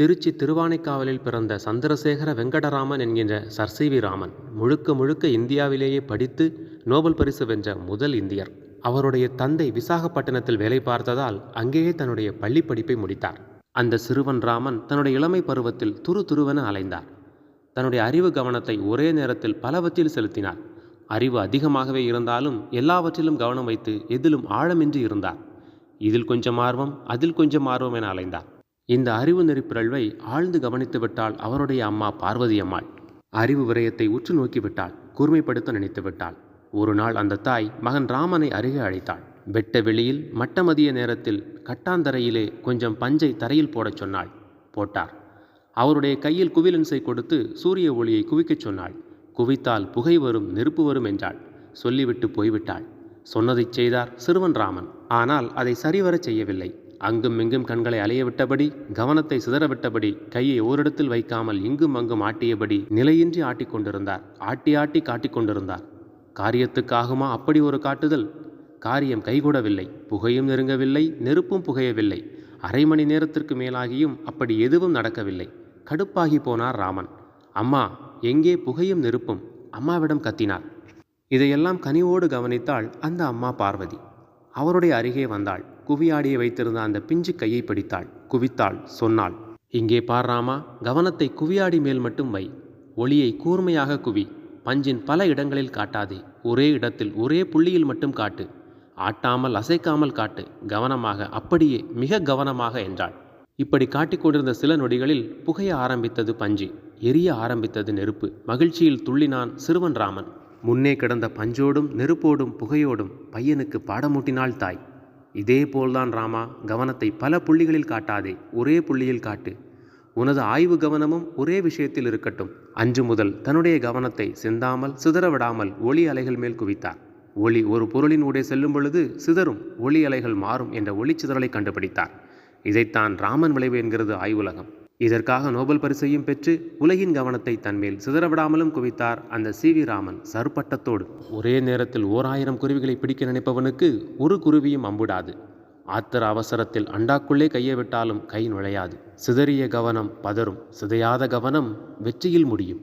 திருச்சி திருவானைக்காவலில் பிறந்த சந்திரசேகர வெங்கடராமன் என்கின்ற sir C V Raman முழுக்க முழுக்க இந்தியாவிலேயே படித்து நோபல் பரிசு வென்ற முதல் இந்தியர். அவருடைய தந்தை விசாகப்பட்டினத்தில் வேலை பார்த்ததால் அங்கேயே தன்னுடைய பள்ளி படிப்பை முடித்தார். அந்த சிறுவன் ராமன் தன்னுடைய இளமை பருவத்தில் துரு துருவென அலைந்தார். தன்னுடைய அறிவு கவனத்தை ஒரே நேரத்தில் பலவற்றில் செலுத்தினார். அறிவு அதிகமாகவே இருந்தாலும் எல்லாவற்றிலும் கவனம் வைத்து எதிலும் ஆழமின்றி இருந்தார். இதில் கொஞ்சம் ஆர்வம் அதில் கொஞ்சம் ஆர்வம் என அலைந்தார். இந்த அறிவு நெறி பிறழ்வை ஆழ்ந்து கவனித்து விட்டாள் அவருடைய அம்மா பார்வதி அம்மாள். அறிவு விரயத்தை உற்று நோக்கி விட்டாள் கூர்மைப்படுத்த நினைத்து விட்டாள் ஒரு நாள் அந்த தாய் மகன் ராமனை அருகே அழைத்தாள். வெட்ட வெளியில் மட்டமதிய நேரத்தில் கட்டாந்தரையிலே கொஞ்சம் பஞ்சை தரையில் போடச் சொன்னாள். போட்டார். அவருடைய கையில் குவிலன்ஸை கொடுத்து சூரிய ஒளியை குவிக்கச் சொன்னாள். குவித்தால் புகை வரும் நெருப்பு வரும் என்றாள். சொல்லிவிட்டு போய்விட்டாள். சொன்னதைச் செய்தார் சிறுவன் ராமன். ஆனால் அதை சரிவரச் செய்யவில்லை. அங்கும் இங்கும் கண்களை அலைய விட்டபடி கவனத்தை சிதறவிட்டபடி கையை ஓரிடத்தில் வைக்காமல் இங்கும் அங்கும் ஆட்டியபடி நிலையின்றி ஆட்டிக்கொண்டிருந்தார் ஆட்டி ஆட்டி காட்டிக் கொண்டிருந்தார். காரியத்துக்காகுமா அப்படி ஒரு காட்டுதல்? காரியம் கைகூடவில்லை புகையும் நெருங்கவில்லை நெருப்பும் புகையவில்லை. அரை மணி நேரத்திற்கு மேலாகியும் அப்படி எதுவும் நடக்கவில்லை. கடுப்பாகி போனார் ராமன். அம்மா எங்கே புகையும் நெருப்பும்? அம்மாவிடம் கத்தினார். இதையெல்லாம் கனிவோடு கவனித்தாள் அந்த அம்மா பார்வதி. அவருடைய அருகே வந்தாள். குவியாடியை வைத்திருந்த அந்த பிஞ்சு கையை பிடித்தாள். குவித்தாள் சொன்னாள் இங்கே பார் ராமா கவனத்தை குவியாடி மேல் மட்டும் வை. ஒளியை கூர்மையாக குவி. பஞ்சின் பல இடங்களில் காட்டாதே. ஒரே இடத்தில் ஒரே புள்ளியில் மட்டும் காட்டு. ஆட்டாமல் அசைக்காமல் காட்டு. கவனமாக அப்படியே மிக கவனமாக என்றாள். இப்படி காட்டிக்கொண்டிருந்த சில நொடிகளில் புகைய ஆரம்பித்தது பஞ்சு. எரிய ஆரம்பித்தது நெருப்பு. மகிழ்ச்சியில் துள்ளினான் சிறுவன் ராமன். முன்னே கிடந்த பஞ்சோடும் நெருப்போடும் புகையோடும் பையனுக்கு பாடமூட்டினாள் தாய். இதே போல்தான் ராமா கவனத்தை பல புள்ளிகளில் காட்டாதே ஒரே புள்ளியில் காட்டு. உனது ஆய்வு கவனமும் ஒரே விஷயத்தில் இருக்கட்டும். அன்று முதல் தன்னுடைய கவனத்தை சிந்தாமல் சிதறவிடாமல் ஒளி அலைகள் மேல் குவித்தார். ஒளி ஒரு பொருளின் ஊடே செல்லும் பொழுது சிதறும் ஒளி அலைகள் மாறும் என்ற ஒளிச்சிதறலை கண்டுபிடித்தார். இதைத்தான் ராமன் விளைவு என்கிறது ஆய்வுலகம். இதற்காக நோபல் பரிசையும் பெற்று உலகின் கவனத்தை தன்மேல் சிதறவிடாமலும் குவித்தார் அந்த சி வி ராமன் சருப்பட்டத்தோடு. ஒரே நேரத்தில் ஓர் ஆயிரம் குருவிகளை பிடிக்க நினைப்பவனுக்கு ஒரு குருவியும் அம்புடாது. ஆத்திர அவசரத்தில் அண்டாக்குள்ளே கையை விட்டாலும் கை நுழையாது. சிதறிய கவனம் பதறும். சிதையாத கவனம் வெற்றியில் முடியும்.